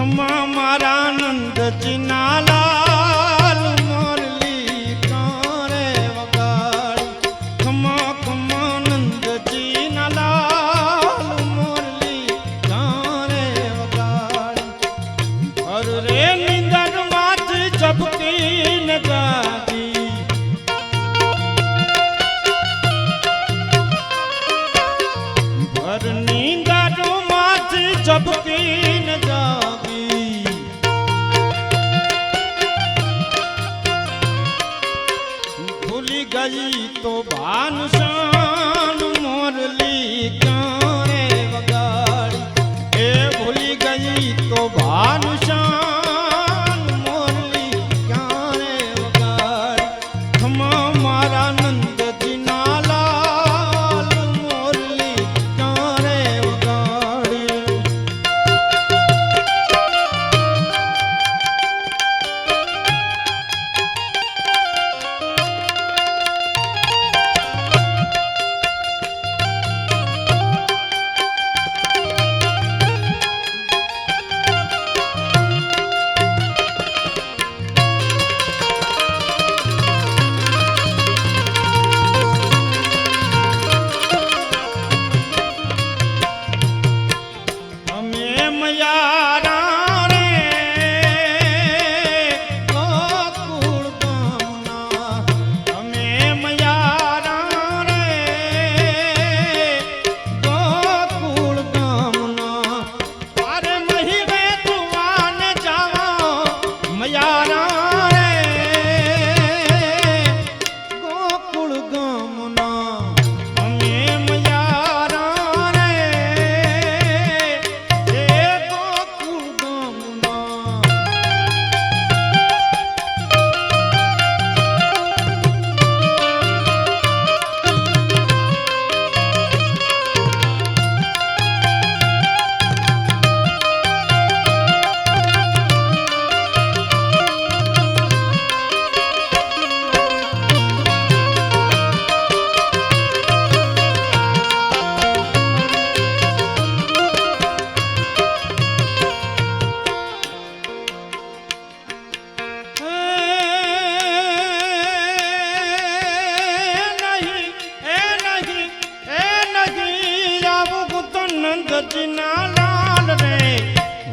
ખમા મારા નંદજીના લાલ મોરલી કારે વગાડી. ખમા ખમા નંદજીના લાલ મોરલી કારે વગાડી. અર નિંદરમાંથી જાતી તો ભાનુશાન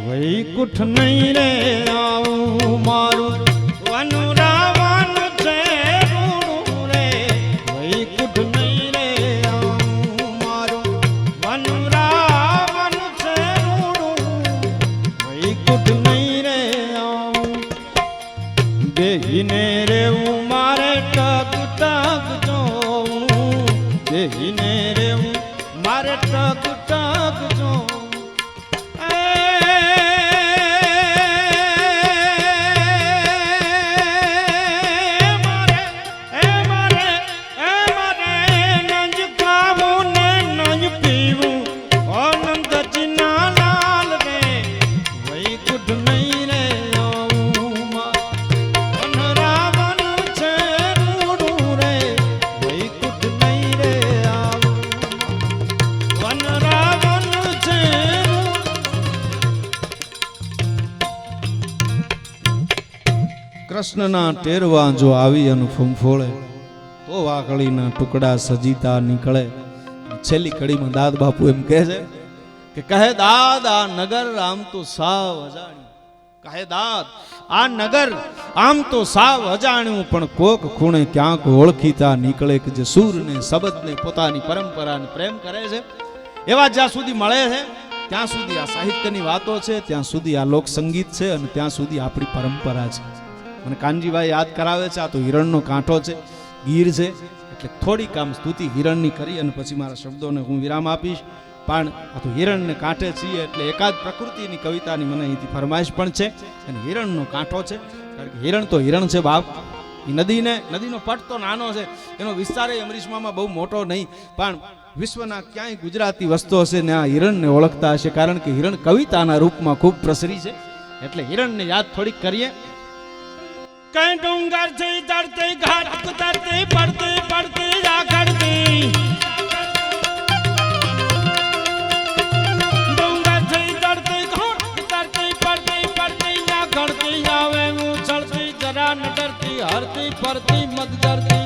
વૈકુઠ નહીં રે આવું મારું. વનુરાવન છે રૂડું રે, વૈકુઠ નહીં રે આવું મારું. વનુરાવન છે રૂડું વૈકુઠ નહીં રે આવું. બેહીને રેવું મારે ટક ટક મારે ટક કૃષ્ણના ટેરવા જો આવી અને ફૂંફોળે તો વાકળીના ટુકડા સજીતા નીકળે. છેલ્લી કડીમાં દાદ બાપુ એમ કહે છે કે, કહે દાદ, આ નગર આમ તો સાવ અજાણ્યું. કહે દાદ, આ નગર આમ તો સાવ અજાણ્યું, પણ કોક ખૂણે ક્યાંક ઓળખીતા નીકળે કે જે સૂરને, શબ્દને, પોતાની પરંપરાને પ્રેમ કરે છે. એવા જ્યાં સુધી મળે છે, ત્યાં સુધી આ સાહિત્યની વાતો છે, ત્યાં સુધી આ લોક સંગીત છે અને ત્યાં સુધી આપણી પરંપરા છે. મને કાનજીભાઈ યાદ કરાવે છે, આ તો હિરણનો કાંઠો છે, ગીર છે, એટલે થોડીક કામ સ્તુતિ હિરણની કરી અને પછી મારા શબ્દોને હું વિરામ આપીશ. પણ આ તો હિરણને કાંઠે છીએ એટલે એકાદ પ્રકૃતિની કવિતાની મને અહીંથી ફરમાઈશ પણ છે અને હિરણનો કાંઠો છે. કારણ કે હિરણ તો હિરણ છે બાપ. એ નદીને, નદીનો પટ તો નાનો છે. એનો વિસ્તાર એ અમરીશમાં બહુ મોટો નહીં. પણ વિશ્વના ક્યાંય ગુજરાતી વસ્તુ હશે ને આ હિરણને ઓળખતા હશે. કારણ કે હિરણ કવિતાના રૂપમાં ખૂબ પ્રસરી છે. એટલે હિરણને યાદ થોડીક કરીએ. कहीं डूंगर से चढ़ते घाट उतरते पड़ते पड़ते जा करते डूंगर से चढ़ते घाट उतरते पड़ते पड़ते जा करते जावे मुँह चढ़ती जरा न डरती हरती फरती मत डरती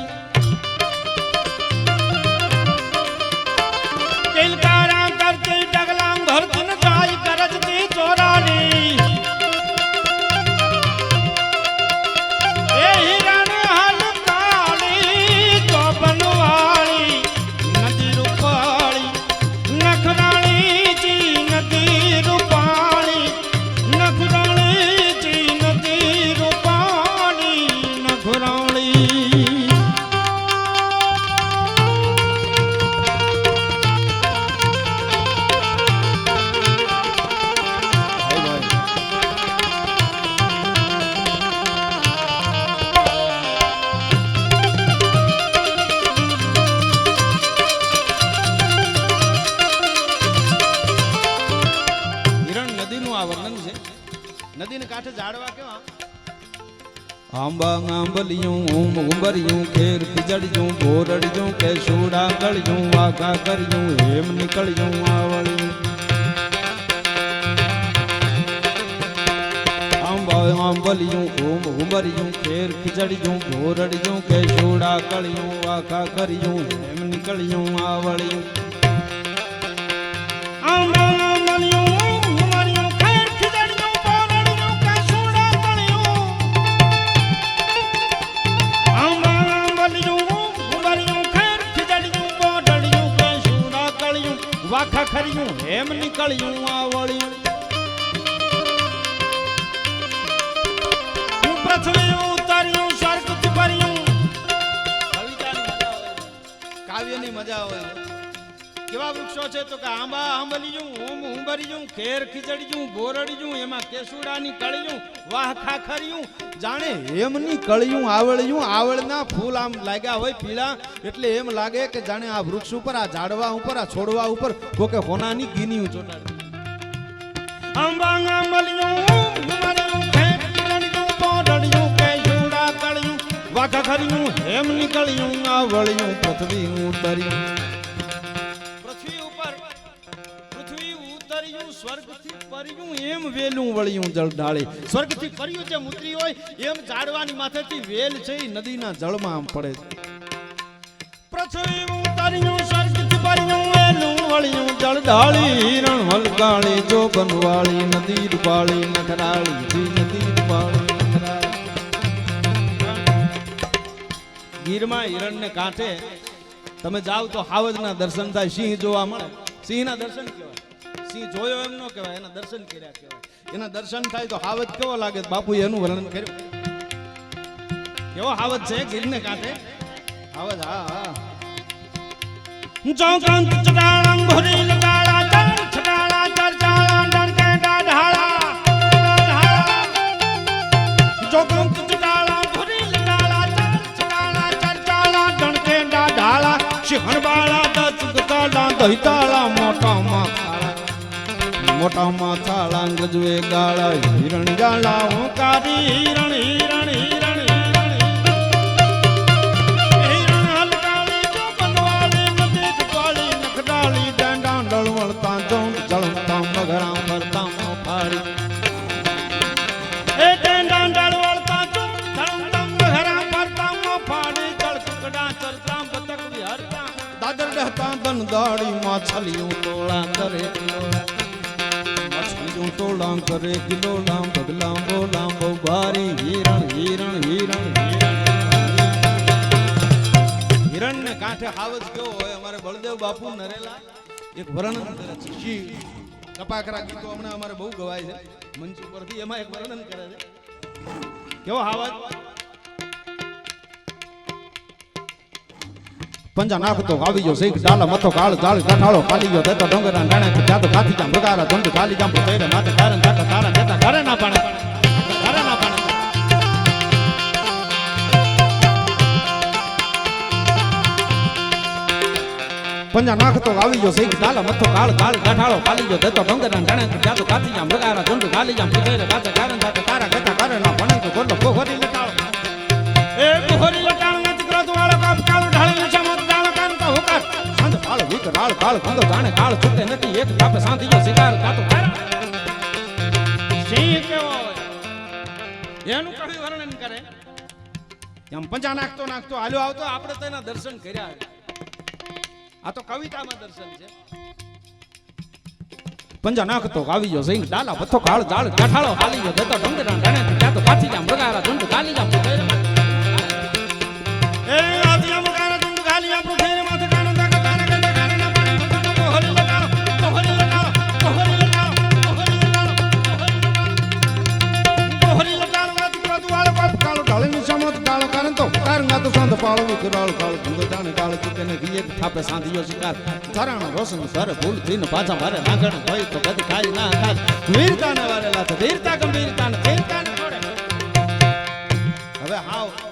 આંબા આંબલિયું ઊમ ઉંબરિયું, ખેર ખીજડિયું બોરડિયું કે શોડા ગળિયું, વાઘા કર્યું, હેમ નીકળ્યું આવળિયું આંબા આંબલિયું ઊમ ઉંબરિયું, ખેર ખીજડિયું બોરડિયું કે શોડા ગળિયું, વાઘા કર્યું, હેમ નીકળ્યું આવળિયું હેમ નીકળ્યું આવળ્યું હું પૃથ્વી ઉતર્યું સ્વર્ગથી ભર્યું. કવિતાની મજા હોય કાવ્યની મજા હોય કેવા વૃક્ષો છે તો કે આંબા આંબલિયું ઓમ ઉંબરિયું, ખેર ખીચડિયું, બોરડિયું, એમાં કેસુડાની કળિયું વાહ ખાખરિયું જાણે હેમની કળિયું, આવળિયું, આવળના ફૂલ આમ લાગ્યા હોય પીળા. એટલે એમ લાગે કે જાણે આ વૃક્ષ ઉપર, આ ઝાડવા ઉપર, આ છોડવા ઉપર કોકે હોનાની ગીનીયું ચોટાડી અંબાંગા મલિયું ઉમરિયું ખેતરડિયું પોડડિયું કેસુડા કળિયું વાખા ખર્યું હેમ નીકળ્યું આવળિયું, પૃથ્વી ઉતર્યું. ઉતર્યું સ્વર્ગથી પર્યું એમ વેલું વળ્યું જળ ઢાળે. સ્વર્ગથી પર્યું જેમ ઉતરી હોય, એમ ઝાડવાની માથેથી વેલ છે નદીના જળમાં આમ પડે છે. પૃથ્વી ઉતર્યું, સ્વર્ગથી પર્યું વેલું વળ્યું જળ ઢાળી હિરણ હલકાળી જો બનવાળી નદી રૂપાળી નખરાળી જી નદી નખરાળી ગીરમાં હિરણને કાંઠે તમે જાઓ તો હાવજના દર્શન થાય, સિંહ જોવા મળે. સિંહના દર્શન કહેવાય. સિંહ જોયો એમ ન કહેવાય, એના દર્શન કર્યા કહેવાય. એના દર્શન થાય તો હાવત કેવો લાગે બાપુ એનું વર્ણન કર્યું? કેવો હાવત છે? ગીરને કાંઠે? હાવત, હા હા. જોગંત ચડાળા ભરી લગાડા, ચડ છડાળા ચરચાળા ડણકે ડાઢાળા જોગંત ચડાળા ભરી લગાડા, ચડ છડાળા ચરચાળા ડણકે ડાઢાળા સિંહણબાળા દસ ગતાળા દહિતાળા મોટામાં થાળા ગજવે ગાળા હિરણ ગાળા, હું હિરણ હિરણ હિરણ હિરણ. દાદર ડહતા દન દાડી માછલીયું ટોળા કરે કિલોળા ટોળા કરે કિલોળા બગલા બોલા બહુ ભારી હિરણ હિરણ હિરણ હિરણ. ને કાંઠે હાવજ કેવો હોય, અમારે બળદેવ બાપુ નરેલા, એક વર્ણન કરે છે કપાકરા ગીતો હમણાં અમારે બહુ ગવાય છે, મંચ ઉપરથી એમાં એક વર્ણન કરે છે. કેવો હાવજ? પંજા નાખતો આવી ગયો, શેખ ડાલા મથો કાળ જાળ કઠાળો કાલી ગયો, દેતો ડોંગરા ડાણા જાતો કાથી જામ, બગારા ધંધ કાલી જામ પતેરે માથે કારણ જાતા તારા દેતા ઘરે ના પાણે પંજા નાખતો આવી ગયો, શેખ ડાલા મથો કાળ જાળ કઠાળો કાલી ગયો, દેતો ડોંગરા ડાણા જાતો કાથી જામ, બગારા ધંધ કાલી જામ પતેરે માથે કારણ જાતા તારા દેતા ઘરે ના પાણે તો ગોલો પોખરી કાળ કાળ કંદો જાણે કાળ છૂટે નથી. એક કાપે શાંતિયો શિકાર કાતો સિંહ કેવો એનું કવિ વર્ણન કરે? એમ પંજા નાખતો નાખતો હાલ્યો આવતો. આપણે તો એના દર્શન કર્યા. આ તો કવિતામાં દર્શન છે. પંજા નાખતો આવી ગયો સિંહ ડાલા પથ્થો કાળ દાળ કાઠાળો હાલી ગયો જતો ડુંગરા ડાણે ત્યાં તો પાછી જામ બગારા ઝુંડ ગાલી જામ એ તો સંત પાળો વિકરાળ કાળ ધંધો જાણે કાળ ચૂકે ગીએ થાપે સાંધિયો શિકાર. ધરાણો, રોશન સર ભૂલ થઈને પાછા મારે નાગણ હોય તો કદી ખાઈ ના ખાય. વીરતા ને વારેલા તો વીરતા ગંભીરતા ને ધીરતા ને છોડે હવે હાવ.